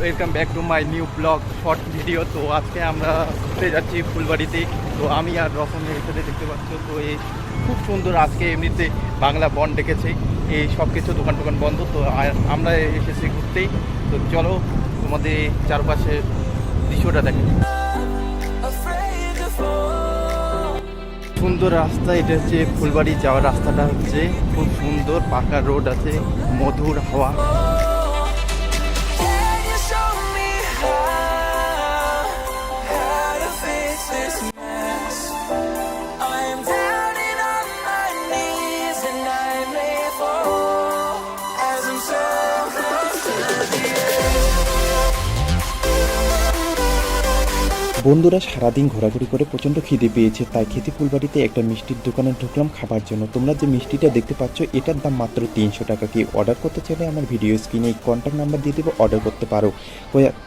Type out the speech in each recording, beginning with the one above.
Welcome back to my new blog short video তো আজকে আমরা ঘুরতে যাচ্ছি ফুলবাড়িতে। তো আমি আর রকমের এখানে দেখতে পাচ্ছ, তো এই খুব সুন্দর আজকে এমনিতে বাংলা বন ডেকেছে। এই সব কিছু দোকান টোকান বন্ধ, তো আমরা এসেছি ঘুরতেই। তো চলো, তোমাদের চারপাশে দৃশ্যটা দেখি। সুন্দর রাস্তা, এটা হচ্ছে ফুলবাড়ি যাওয়ার রাস্তাটা হচ্ছে। খুব সুন্দর পাকা রোড আছে, মধুর হাওয়া। বন্ধুরা সারাদিন ঘোরাঘুরি করে প্রচণ্ড খিদে পেয়েছে, তাই খেতে ফুলবাড়িতে একটা মিষ্টির দোকানে ঢুকলাম খাবার জন্য। তোমরা যে মিষ্টিটা দেখতে পাচ্ছ, এটার দাম মাত্র তিনশো টাকা। কি অর্ডার করতে চাইলে আমার ভিডিও স্ক্রিনে কন্ট্যাক্ট নাম্বার দিয়ে দেবো অর্ডার করতে পারো।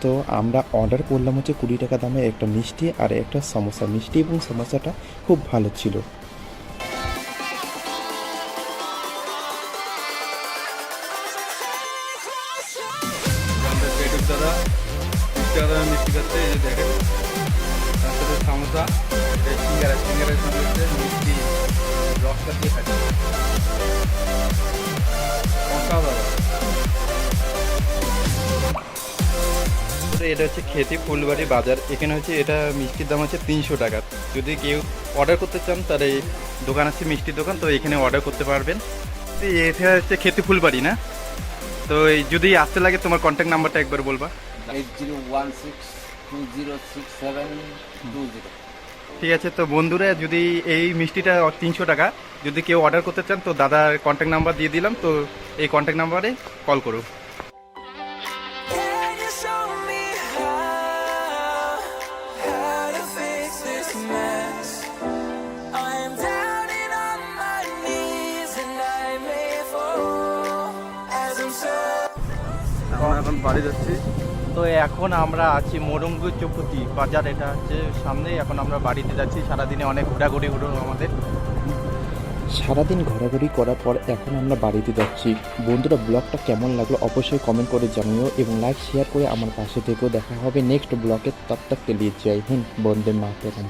তো আমরা অর্ডার করলাম হচ্ছে কুড়ি টাকা দামের একটা মিষ্টি আর একটা সমোসা। মিষ্টি এবং সমোসাটা খুব ভালো ছিল। দাদা মিষ্টি খাচ্ছে দেখেন। সামোসা সিঙ্গারা সিঙ্গারের সঙ্গে হচ্ছে মিষ্টি রসটা দিয়ে খাচ্ছে। অসাধারণ এটা হচ্ছে খেতে ফুলবাড়ি বাজার। এখানে হচ্ছে এটা মিষ্টির দাম হচ্ছে তিনশো টাকা। যদি কেউ অর্ডার করতে চান তার এই দোকান আছে মিষ্টির দোকান তো এখানে অর্ডার করতে পারবেন। তো এটা হচ্ছে খেতে ফুলবাড়ি না? তো যদি আসতে লাগে তোমার কন্ট্যাক্ট নাম্বারটা একবার বলবা। Eight zero one six two zero six seven two zero ঠিক আছে তো বন্ধুরা যদি এই মিষ্টিটা তিনশো টাকা যদি কেউ অর্ডার করতে চান তো দাদার কন্ট্যাক্ট নাম্বার দিয়ে দিলাম তো এই কন্ট্যাক্ট নাম্বারে কল করো Can you show me how, how to fix this mess? I am down and on my knees and I may fall as I'm so আমরা এখন বাড়ি যাচ্ছি। তো এখন আমরা আছি মোরঙ্গু চৌপতি বাজার। এটা হচ্ছে সামনে এখন আমরা বাড়িতে যাচ্ছি। সারাদিনে অনেক ঘোরাঘুরি হলো আমাদের। সারাদিন ঘোরাঘুরি করার পর এখন আমরা বাড়িতে যাচ্ছি। বন্ধুরা, ব্লগটা কেমন লাগল অবশ্যই কমেন্ট করে জানিও এবং লাইক শেয়ার করে আমার পাশে থেকেও দেখা হবে। নেক্সট ব্লগে তত্ত্বকে লিয়ে যাই। হিন্দ বন্দে মাতরম।